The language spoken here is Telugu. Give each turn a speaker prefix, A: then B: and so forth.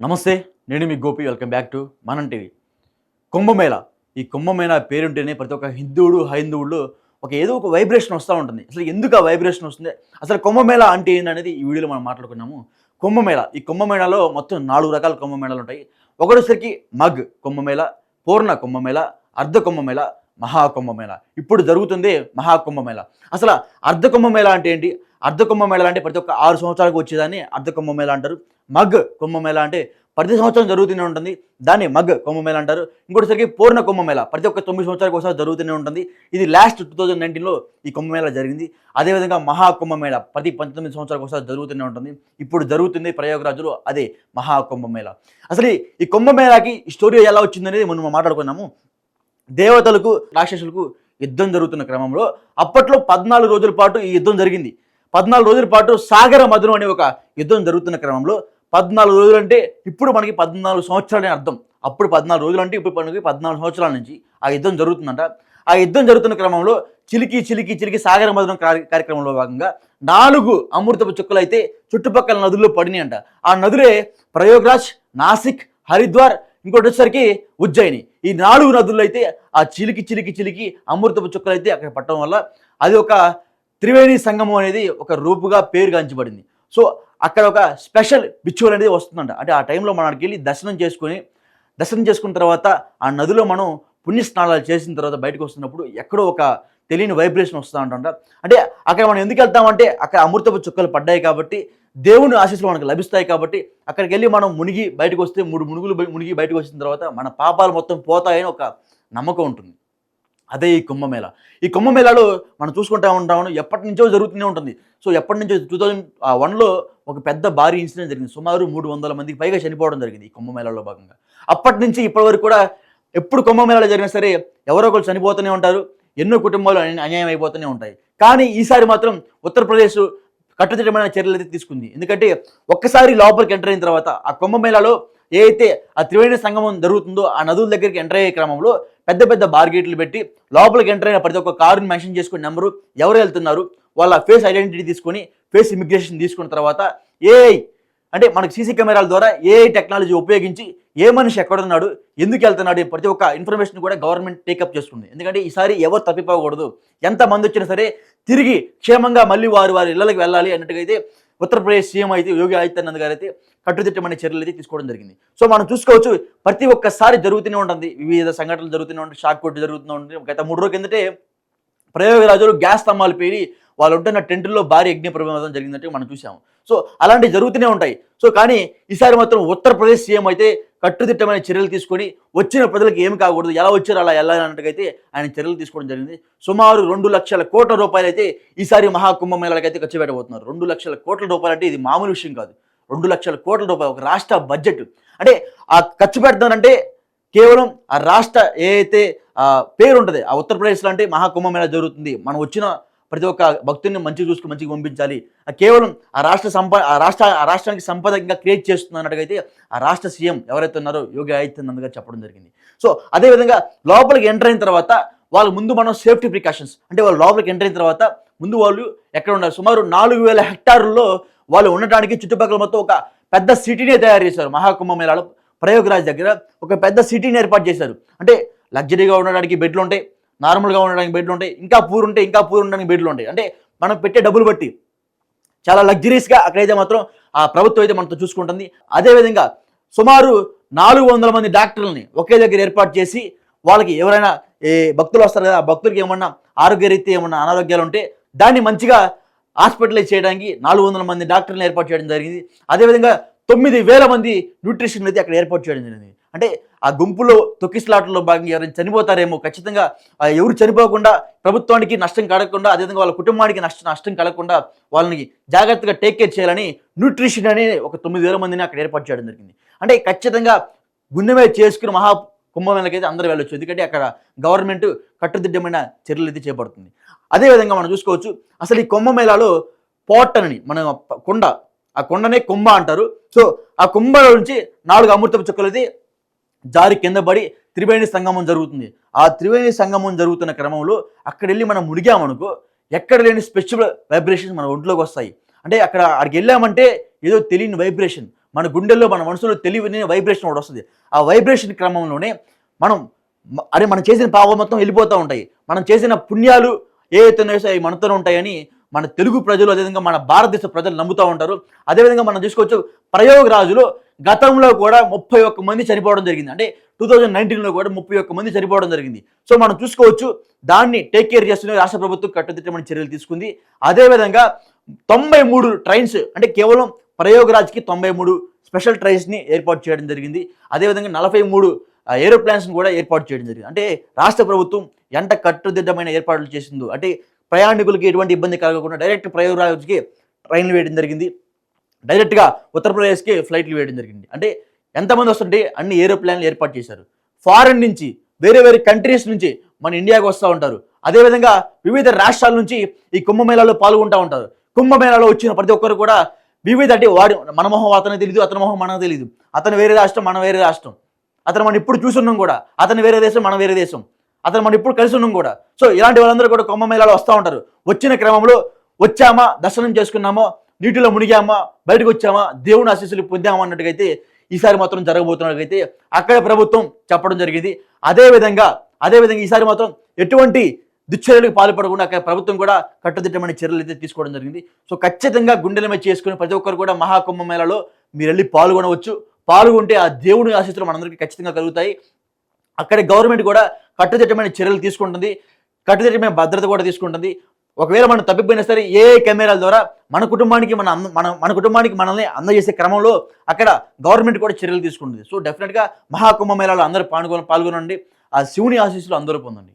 A: నమస్తే నేను మీ Gopi welcome back to Manam TV. Kumbh Mela. ఈ కుంభమేళ పేరుంటేనే ప్రతి ఒక్క హిందువుడు హైందువుడు ఒక ఏదో ఒక వైబ్రేషన్ వస్తూ ఉంటుంది. అసలు ఎందుకు ఆ వైబ్రేషన్ వస్తుంది? అసలు కుంభమేళ అంటే ఏంటనేది ఈ వీడియోలో మనం మాట్లాడుకున్నాము. కుంభమేళ. ఈ కుంభమేళలో మొత్తం నాలుగు రకాల కుంభమేళాలు ఉంటాయి. ఒకటోసరికి మగ్ కుంభమేళ పూర్ణ కుంభమేళ అర్ధ కుంభమేళ మహాకుంభమేళ ఇప్పుడు జరుగుతుంది మహాకుంభమేళ అసలు అర్ధ కుంభమేళ అంటే ఏంటి? అర్ధ కుంభమేళ అంటే ప్రతి ఒక్క ఆరు సంవత్సరాలకు వచ్చేదాన్ని అర్ధ కుంభమేళ అంటారు. మగ్ కుంభమేళ అంటే ప్రతి సంవత్సరం జరుగుతూనే ఉంటుంది. దాన్ని మగ్ కుంభమేళ అంటారు. ఇంకోటిసరికి పూర్ణ కుంభమేళ ప్రతి ఒక్క తొమ్మిది సంవత్సరాలకు ఒకసారి జరుగుతూనే ఉంటుంది. ఇది లాస్ట్ టూ థౌజండ్ నైన్టీన్లో ఈ కుంభమేళ జరిగింది. అదేవిధంగా మహాకుంభమేళ ప్రతి పంతొమ్మిది సంవత్సరాలకు ఒకసారి జరుగుతూనే ఉంటుంది. ఇప్పుడు జరుగుతుంది ప్రయోగరాజులో అదే మహాకుంభమేళ అసలు ఈ- కుంభమేళకి స్టోరీ ఎలా వచ్చిందనేది మనం మాట్లాడుకున్నాము. దేవతలకు రాక్షసులకు యుద్ధం జరుగుతున్న క్రమంలో అప్పట్లో పద్నాలుగు రోజుల పాటు ఈ యుద్ధం జరిగింది. పద్నాలుగు రోజుల పాటు సాగర మధురం అనే ఒక యుద్ధం జరుగుతున్న క్రమంలో పద్నాలుగు రోజులు అంటే ఇప్పుడు మనకి పద్నాలుగు సంవత్సరాలని అర్థం. అప్పుడు పద్నాలుగు రోజులు అంటే ఇప్పుడు మనకి పద్నాలుగు సంవత్సరాల నుంచి ఆ యుద్ధం జరుగుతుందంట. ఆ యుద్ధం జరుగుతున్న క్రమంలో చిలికి చిలికి చిలికి సాగర మధురం కార్య- కార్యక్రమంలో భాగంగా నాలుగు అమృతపు చుక్కలు అయితే చుట్టుపక్కల నదుల్లో పడినాయంట. ఆ నదులే ప్రయోగరాజ్ నాసిక్ హరిద్వార్ ఇంకోటి వచ్చేసరికి ఉజ్జయిని. ఈ నాలుగు నదుల్లో అయితే ఆ చిలికి చిలికి చిలికి అమృతపు చుక్కలు అయితే అక్కడ పట్టడం వల్ల అది ఒక త్రివేణి సంగమం అనేది ఒక రూపుగా పేరుగాంచబడింది. సో అక్కడ ఒక స్పెషల్ బిచ్చువల్ అనేది వస్తుందంట. అంటే ఆ టైంలో మనం అక్కడికి వెళ్ళి దర్శనం చేసుకొని దర్శనం చేసుకున్న తర్వాత ఆ నదిలో మనం పుణ్యస్నానాలు చేసిన తర్వాత బయటకు వస్తున్నప్పుడు ఎక్కడో ఒక తెలియని వైబ్రేషన్ వస్తూ ఉంటుంట అంటే అక్కడ మనం ఎందుకు వెళ్తామంటే అక్కడ అమృతపు చుక్కలు పడ్డాయి కాబట్టి దేవుని ఆశీస్సులు మనకు లభిస్తాయి కాబట్టి అక్కడికి వెళ్ళి మనం మునిగి బయటకు వస్తే మూడు మునుగులు మునిగి బయటకు వచ్చిన తర్వాత మన పాపాలు మొత్తం పోతాయని ఒక నమ్మకం ఉంటుంది. అదే ఈ కుంభమేళ. ఈ కుంభమేళాలో మనం చూసుకుంటా ఉంటాము ఎప్పటి నుంచో జరుగుతూనే ఉంటుంది. సో ఎప్పటి నుంచో టూ థౌజండ్ వన్లో ఒక పెద్ద భారీ ఇన్సిడెంట్ జరిగింది. సుమారు మూడు వందల మందికి పైగా చనిపోవడం జరిగింది ఈ కుంభమేళాలో భాగంగా. అప్పటి నుంచి ఇప్పటి వరకు కూడా ఎప్పుడు కుంభమేళాలో జరిగినా సరే ఎవరో ఒకరు చనిపోతూనే ఉంటారు ఎన్నో కుటుంబాలు అన్యాయం అయిపోతూనే ఉంటాయి. కానీ ఈసారి మాత్రం ఉత్తరప్రదేశ్ కట్టుదిట్టమైన చర్యలు అయితే తీసుకుంది. ఎందుకంటే ఒక్కసారి లోపలికి ఎంటర్ అయిన తర్వాత ఆ కుంభమేళాలో ఏదైతే ఆ త్రివేణి సంగమం జరుగుతుందో ఆ నదుల దగ్గరికి ఎంటర్ అయ్యే క్రమంలో పెద్ద పెద్ద బార్గేట్లు పెట్టి లోపలికి ఎంటర్ అయిన ప్రతి ఒక్క కారుని మెన్షన్ చేసుకునే నెంబరు ఎవరు వెళ్తున్నారు? వాళ్ళ ఫేస్ ఐడెంటిటీ తీసుకొని ఫేస్ ఇమిగ్రేషన్ తీసుకున్న తర్వాత ఏఐ అంటే మనకు సీసీ కెమెరాల ద్వారా ఏఐ టెక్నాలజీ ఉపయోగించి ఏ మనిషి ఎక్కడున్నాడు? ఎందుకు వెళ్తున్నాడు? ప్రతి ఒక్క ఇన్ఫర్మేషన్ కూడా గవర్నమెంట్ టేకప్ చేసుకుంది. ఎందుకంటే ఈసారి ఎవరు తప్పిపోకూడదు. ఎంతమంది వచ్చినా సరే తిరిగి క్షేమంగా మళ్ళీ వారు వారి ఇళ్ళకి వెళ్ళాలి అన్నట్టుగా అయితే ఉత్తరప్రదేశ్ సీఎం అయితే యోగి ఆదిత్యనాథ్ గారు అయితే కట్టుదిట్టమైన చర్యలు అయితే తీసుకోవడం జరిగింది. సో మనం చూసుకోవచ్చు ప్రతి ఒక్కసారి జరుగుతూనే ఉంటుంది. వివిధ సంఘటనలు జరుగుతూనే ఉంటాయి షాక్ కొట్టి జరుగుతూనే ఉంటుంది గత మూడు రోజుల కిందటే ప్రయోగరాజులు గ్యాస్ స్తంభాలు పేరి వాళ్ళు ఉంటున్న టెంటుల్లో భారీ అగ్ని ప్రమాదం జరిగిందంటే మనం చూసాము సో అలాంటివి జరుగుతూనే ఉంటాయి. సో కానీ ఈసారి మాత్రం ఉత్తరప్రదేశ్ సీఎం అయితే కట్టుదిట్టమైన చర్యలు తీసుకొని వచ్చిన ప్రజలకు ఏమి కాకూడదు. ఎలా వచ్చారో అలా వెళ్ళాలన్నట్టుగైతే ఆయన చర్యలు తీసుకోవడం జరిగింది. సుమారు రెండు లక్షల కోట్ల రూపాయలు అయితే ఈసారి మహాకుంభమేళాలకు అయితే ఖర్చు పెట్టబోతున్నారు. రెండు లక్షల కోట్ల రూపాయలు అంటే ఇది మామూలు విషయం కాదు. రెండు లక్షల కోట్ల రూపాయలు ఒక రాష్ట్ర బడ్జెట్. అంటే ఆ ఖర్చు పెడతానంటే కేవలం ఆ రాష్ట్ర ఏ అయితే ఆ పేరు ఉంటుంది ఆ ఉత్తరప్రదేశ్లో అంటే మహాకుంభమేళా జరుగుతుంది. మనం వచ్చిన ప్రతి ఒక్క భక్తుడిని మంచిగా చూసుకుని మంచిగా పంపించాలి. ఆ కేవలం ఆ రాష్ట్ర సంపద ఆ రాష్ట్ర ఆ రాష్ట్రానికి సంపద ఇంకా క్రియేట్ చేస్తున్నట్టుగైతే ఆ రాష్ట్ర సీఎం ఎవరైతే ఉన్నారో యోగి ఆదిత్యనాథ్ గారు చెప్పడం జరిగింది. సో అదేవిధంగా లోపలికి ఎంటర్ అయిన తర్వాత వాళ్ళ ముందు మనం సేఫ్టీ ప్రికాషన్స్ అంటే వాళ్ళు లోపలికి ఎంటర్ అయిన తర్వాత ముందు వాళ్ళు ఎక్కడ ఉన్నారు? సుమారు నాలుగు వేల హెక్టార్లలో వాళ్ళు ఉండటానికి చుట్టుపక్కల మొత్తం ఒక పెద్ద సిటీనే తయారు చేశారు. మహాకుంభమేళాలో ప్రయోగరాజ్ దగ్గర ఒక పెద్ద సిటీని ఏర్పాటు చేశారు. అంటే లగ్జరీగా ఉండడానికి బెడ్లు ఉంటాయి. నార్మల్గా ఉండడానికి బెడ్లు ఉంటాయి ఇంకా పూర్ ఉంటే ఇంకా పూర్ ఉండడానికి బెడ్లు ఉంటాయి. అంటే మనం పెట్టే డబ్బులు బట్టి చాలా లగ్జరీస్గా అక్కడైతే మాత్రం ఆ ప్రభుత్వం అయితే మనతో చూసుకుంటుంది. అదేవిధంగా సుమారు నాలుగు వందల మంది డాక్టర్లని ఒకే దగ్గర ఏర్పాటు చేసి వాళ్ళకి ఎవరైనా ఏ భక్తులు వస్తారు కదా ఆ భక్తులకి ఏమన్నా ఆరోగ్యరీత్యా ఏమన్నా అనారోగ్యాలు ఉంటే దాన్ని మంచిగా హాస్పిటలైజ్ చేయడానికి నాలుగు వందల మంది డాక్టర్లను ఏర్పాటు చేయడం జరిగింది. అదేవిధంగా తొమ్మిది వేల మంది న్యూట్రిషన్ అయితే అక్కడ ఏర్పాటు చేయడం జరిగింది. అంటే ఆ గుంపులో తొక్కిసలాటలో భాగంగా ఎవరైనా చనిపోతారేమో ఖచ్చితంగా ఎవరు చనిపోకుండా ప్రభుత్వానికి నష్టం కలగకుండా అదేవిధంగా వాళ్ళ కుటుంబానికి నష్టం నష్టం కలగకుండా వాళ్ళని జాగ్రత్తగా టేక్ కేర్ చేయాలని న్యూట్రిషన్ అనే ఒక తొమ్మిది వేల మందిని అక్కడ ఏర్పాటు చేయడం జరిగింది. అంటే ఖచ్చితంగా గుండెమే చేసుకుని మహా కుంభమేళకి అయితే అందరూ వెళ్ళొచ్చు. ఎందుకంటే అక్కడ గవర్నమెంట్ కట్టుదిట్టమైన చర్యలు అయితే చేపడుతుంది. అదేవిధంగా మనం చూసుకోవచ్చు అసలు ఈ కుంభమేళాలో పోట్ మనం మన కొండ ఆ కొండనే కుంభ అంటారు. సో ఆ కుంభలో నుంచి నాలుగు అమృతపు చుక్కలు అయితే జారి కింద పడి త్రివేణి సంగమం జరుగుతుంది. ఆ త్రివేణి సంగమం జరుగుతున్న క్రమంలో అక్కడ వెళ్ళి మనం మునిగామనుకో ఎక్కడ లేని స్పెషల్ వైబ్రేషన్స్ మన ఒంట్లోకి వస్తాయి. అంటే అక్కడ అక్కడికి వెళ్ళామంటే ఏదో తెలియని వైబ్రేషన్ మన గుండెల్లో మన మనసులో తెలివిని వైబ్రేషన్ ఒకటి వస్తుంది. ఆ వైబ్రేషన్ క్రమంలోనే మనం అరే మనం చేసిన పాపం మొత్తం వెళ్ళిపోతూ ఉంటాయి. మనం చేసిన పుణ్యాలు ఏ ఉన్నాయో అవి మనతోనే ఉంటాయని మన తెలుగు ప్రజలు అదేవిధంగా మన భారతదేశ ప్రజలు నమ్ముతూ ఉంటారు. అదేవిధంగా మనం చూసుకోవచ్చు ప్రయోగరాజులో గతంలో కూడా ముప్పై ఒక్క మంది చనిపోవడం జరిగింది. అంటే టూ థౌజండ్ నైన్టీన్లో కూడా ముప్పై ఒక్క మంది చనిపోవడం జరిగింది. సో మనం చూసుకోవచ్చు దాన్ని టేక్ కేర్ చేస్తున్న రాష్ట్ర ప్రభుత్వం కట్టుదిట్టమైన చర్యలు తీసుకుంది. అదేవిధంగా తొంభై మూడు ట్రైన్స్ అంటే కేవలం ప్రయోగరాజ్కి తొంభై మూడు స్పెషల్ ట్రైన్స్ని ఏర్పాటు చేయడం జరిగింది. అదేవిధంగా నలభై మూడు ఏరోప్లాన్స్ని కూడా ఏర్పాటు చేయడం జరిగింది. అంటే రాష్ట్ర ప్రభుత్వం ఎంత కట్టుదిట్టమైన ఏర్పాట్లు చేసిందో అంటే ప్రయాణికులకి ఎటువంటి ఇబ్బంది కలగకుండా డైరెక్ట్ ప్రయోగరాజ్కి ట్రైన్లు వేయడం జరిగింది. డైరెక్ట్గా ఉత్తరప్రదేశ్కి ఫ్లైట్లు వేయడం జరిగింది. అంటే ఎంతమంది వస్తుంటే అన్ని ఏరోప్లేన్లు ఏర్పాటు చేశారు. ఫారెన్ నుంచి వేరే వేరే కంట్రీస్ నుంచి మన ఇండియాకి వస్తూ ఉంటారు. అదేవిధంగా వివిధ రాష్ట్రాల నుంచి ఈ కుంభమేళాలో పాల్గొంటూ ఉంటారు. కుంభమేళాలో వచ్చిన ప్రతి ఒక్కరు కూడా వివిధ అంటే వాడి మన మొహం అతనికి తెలియదు అతని మొహం మనకు తెలియదు అతను వేరే రాష్ట్రం మనం వేరే రాష్ట్రం. అతను మనం ఇప్పుడు చూస్తున్నాం కూడా అతను వేరే దేశం మనం వేరే దేశం. అతను మనం ఇప్పుడు కలిసి ఉన్నాం కూడా. సో ఇలాంటి వాళ్ళందరూ కూడా కుంభమేళాలో వస్తూ ఉంటారు. వచ్చిన క్రమంలో వచ్చామా దర్శనం చేసుకున్నామో నీటిలో మునిగామా? బయటకు వచ్చామా? దేవుని ఆశీస్సులు పొందామా అన్నట్టుగైతే ఈసారి మాత్రం జరగబోతున్నట్టుగైతే అక్కడ ప్రభుత్వం చెప్పడం జరిగింది. అదేవిధంగా అదేవిధంగా ఈసారి మాత్రం ఎటువంటి దుశ్చర్యలకు పాల్పడకుండా అక్కడ ప్రభుత్వం కూడా కట్టుదిట్టమైన చర్యలు అయితే తీసుకోవడం జరిగింది. సో ఖచ్చితంగా గుండెల మీద చేసుకుని ప్రతి ఒక్కరు కూడా మహాకుంభ మేళలో మీరు వెళ్ళి పాల్గొనవచ్చు. పాల్గొంటే ఆ దేవుని ఆశీస్సులు మనందరికీ ఖచ్చితంగా కలుగుతాయి. అక్కడ గవర్నమెంట్ కూడా కట్టుదిట్టమైన చర్యలు తీసుకుంటుంది. కట్టుదిట్టమైన భద్రత కూడా తీసుకుంటుంది. ఒకవేళ మనం తప్పిపోయినా సరే ఏ కెమెరాల ద్వారా మన కుటుంబానికి మన మన మన కుటుంబానికి మనల్ని అందజేసే క్రమంలో అక్కడ గవర్నమెంట్ కూడా చర్యలు తీసుకుంటుంది. సో డెఫినెట్గా మహాకుంభ మేళాలో అందరూ పాల్గొన పాల్గొనండి. ఆ శివుని ఆశీస్సులు అందరూ పొందండి.